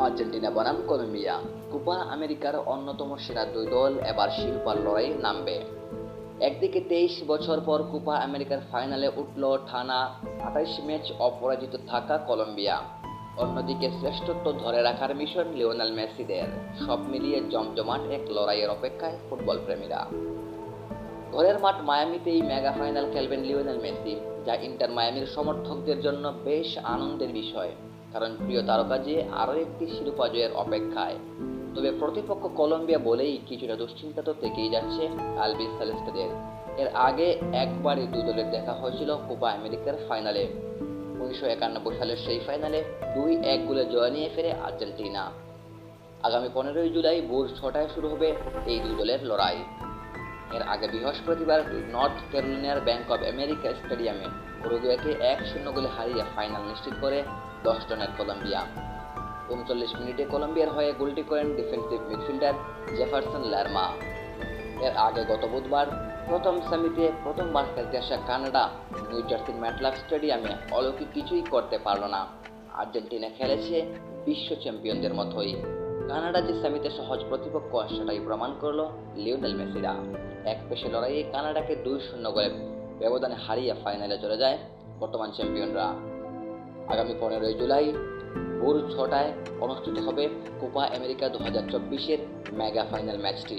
Argentina বনাম Colombia. Copa আমেরিকার অন্যতম সেরা দুই দল এবার শিরোপার লড়াই নামবে। একদিকে তেইশ বছর পর কোপা আমেরিকার ফাইনালে উঠল টানা আঠাইশ ম্যাচ অপরাজিত থাকা কলম্বিয়া। অন্যদিকে শ্রেষ্ঠত্ব ধরে রাখার মিশন লিওনেল মেসিদের। সব মিলিয়ে জমজমাট এক লড়াইয়ের অপেক্ষায় ফুটবল প্রেমীরা ঘরের মাঠ মায়ামিতেই মেগা ফাইনাল খেলবেন লিওনেল মেসি, যা ইন্টার মায়ামির সমর্থকদের জন্য বেশ আনন্দের বিষয়, কারণ প্রিয় তারকা যে আরও একটি শিরোপা জয়ের অপেক্ষায়। তবে প্রতিপক্ষ কলম্বিয়া বলেই কিছুটা দুশ্চিন্তা তো থেকেই যাচ্ছে আলবিস সেলেস্টেদের এর আগে একবারই দু দলের দেখা হয়েছিল কোপা আমেরিকার ফাইনালে। উনিশশো একানব্বই সালের সেই ফাইনালে দুই এক গোলে জয় নিয়ে ফেরে আর্জেন্টিনা। আগামী পনেরোই জুলাই ভোর ছটায় শুরু হবে এই দুই দলের লড়াই। এর আগে বৃহস্পতিবার নর্থ ক্যারোলিনার ব্যাংক অব আমেরিকা স্টেডিয়ামে উরুগুয়েকে এক শূন্য গোলে হারিয়ে ফাইনাল নিশ্চিত করে দশ জনের কলম্বিয়া। উনচল্লিশ মিনিটে কলম্বিয়ার হয়ে গোলটি করেন ডিফেন্সিভ মিডফিল্ডার জেফারসন লারমা। এর আগে গত বুধবার প্রথম সেমিতে প্রথমবার খেলতে আসা কানাডা, নিউ জার্সির ম্যাটলাফ স্টেডিয়ামে অলৌকিক কিছুই করতে পারল না। আর্জেন্টিনা খেলেছে বিশ্ব চ্যাম্পিয়নদের মতোই। কানাডা যে সেমিতে সহজ প্রতিপক্ষ সেটাই প্রমাণ করল লিওনেল মেসিরা। এক পেশে লড়াইয়ে কানাডাকে দুই শূন্য গোলে ব্যবধানে হারিয়ে ফাইনালে চলে যায় বর্তমান চ্যাম্পিয়নরা। আগামী পনেরোই জুলাই ভোর ছটায় অনুষ্ঠিত হবে কোপা আমেরিকা দু হাজার চব্বিশের মেগা ফাইনাল ম্যাচটি।